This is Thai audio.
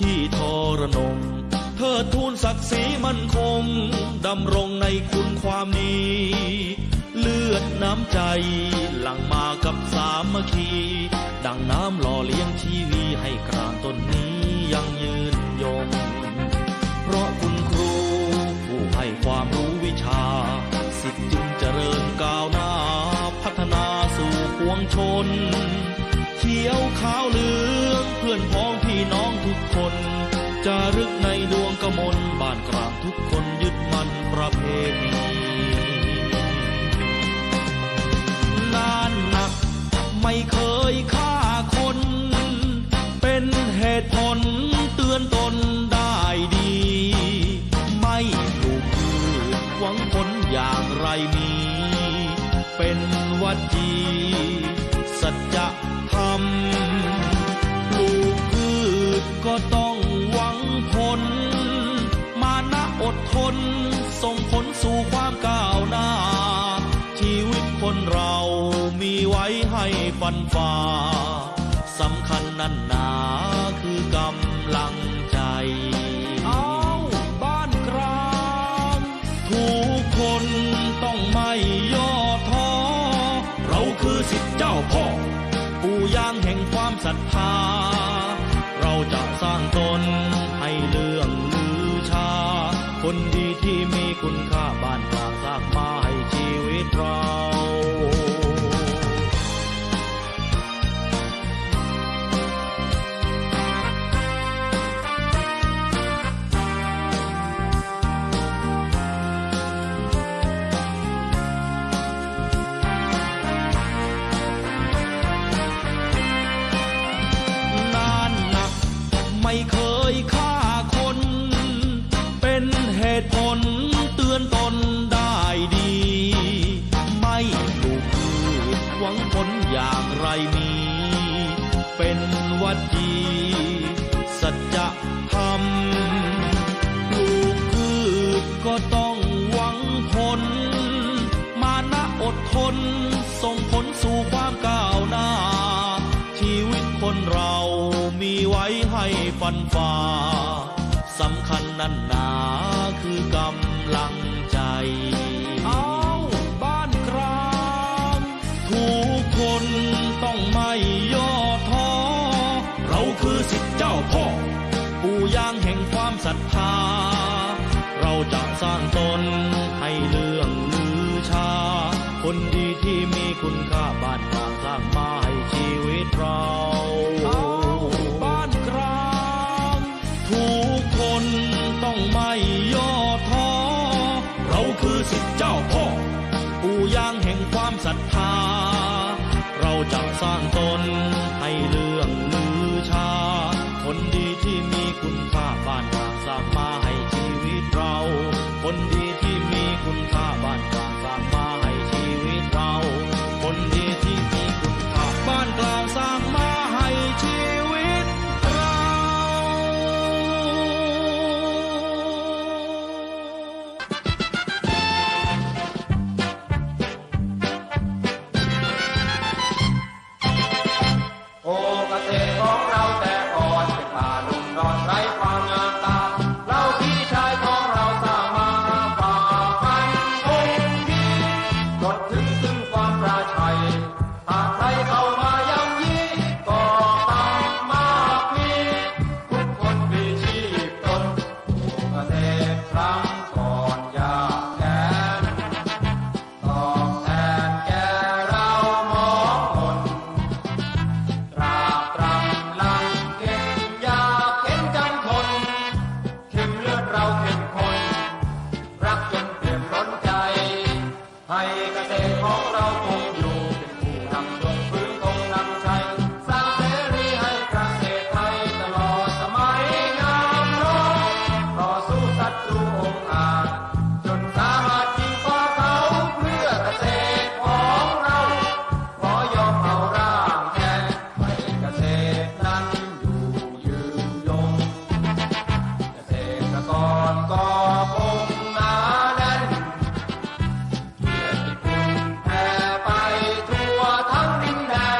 ที่ทรนงเธอทูนศักดิ์ศรีมั่นคง ดำรงในคุณความดี เลือดน้ำใจ หลั่งมากับสามัคคี ดังน้ำหล่อเลี้ยงทีวีให้กลางต้นนี้ยังยืนยง เพราะคุณครูผู้ให้ความรู้วิชา สิทธิ์จึงเจริญก้าวหน้า พัฒนาสู่ปวงชน ขียวขาวเหลืองเพื่อนพ้องพี่น้องทุกคนจารึกในดวงกมลบ้านกลางทุกคนยึดมั่นประเพณีนานหนักไม่เคยฆ่าคน เป็นเหตุผลเตือนตนได้ดี ไม่ปลูกพืชหวังผลอย่างไรมี เป็นวัดจี สัจธรรมปลูกพืชก็ต้องหวังผล มานะอดทน ส่งผลสู่ความก้าวหน้า ชีวิตคนเรามีไว้ให้ฟันฝ่าสำคัญนั่นหนาคื ศรัทธา เราจะสร้างตนให้เลื่องลือชา คนดีที่มีคุณค่า วังผลอย่างไรมีเป็นวัดดีสัจธรรมปลูกพืชก็ต้องหวังผล มานะอดทน ส่งผลสู่ความก้าวหน้า ชีวิตคนเรามีไว้ให้ฟันฝ่าสำคัญนั่นหนาคือกำลังใจ พ่อ ปู่ย่างแห่งความศรัทธา เราจะสร้างตนให้เรื่องลือชา คนดีที่มีคุณค่าบ้านกลางสร้างมาให้ชีวิตเราบ้านกลางทุกคนต้องไม่ย่อท้อ เราคือสิทธิเจ้าพ่อ